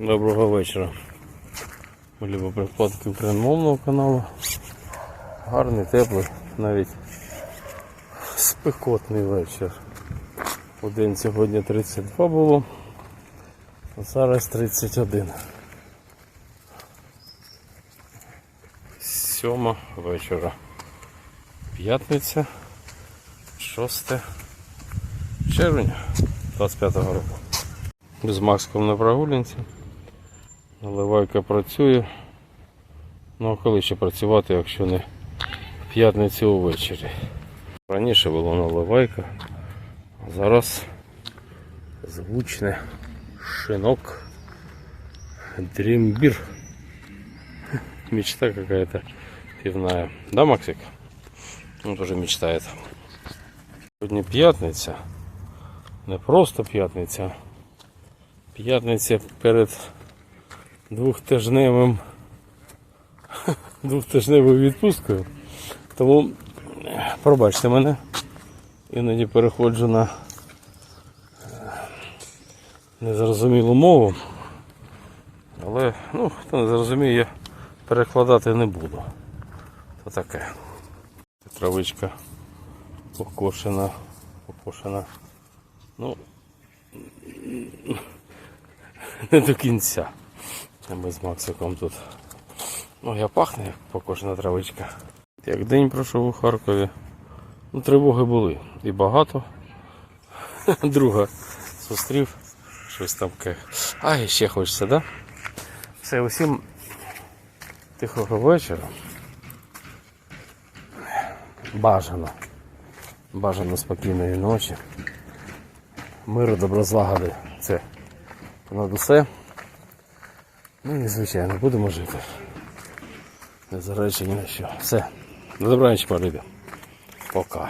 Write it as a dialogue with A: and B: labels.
A: Доброго вечора. Ми любоприкладки україномовного каналу. Гарний, теплий, навіть спекотний вечір. У сьогодні 32 було, а зараз 31. Сьома вечора. П'ятниця, 6 червня 25 року. З Макском на прогулянці. Наливайка працює. Ну а коли ще працювати, якщо не в п'ятницю увечері. Раніше була наливайка, а зараз звучне шинок Дримбір. Мечта какая-то пивная. Да, Максик? Он тоже мечтает. Сьогодні п'ятниця. Не просто п'ятниця, п'ятниця перед двохтижневим двохтижневою відпусткою. Тому пробачте мене. Іноді переходжу на е, незрозумілу мову. Але, ну, хто не зрозуміє, перекладати не буду. То таке. Травичка покошена, покошена. Ну, не до кінця. Ми з Максиком тут. Ну, я пахне, як покошена травичка. Як день пройшов у Харкові. Ну, тривоги були. І багато. Друга зустрів. Щось там ке. А, і ще хочеться, да? Все, усім тихого вечора. Бажано. Бажано спокійної ночі. Миру, доброзлагоди. Це понад усе. Ну і звичайно, будемо жити. Не зараючи на що. Все. До добраніч, париди. Пока.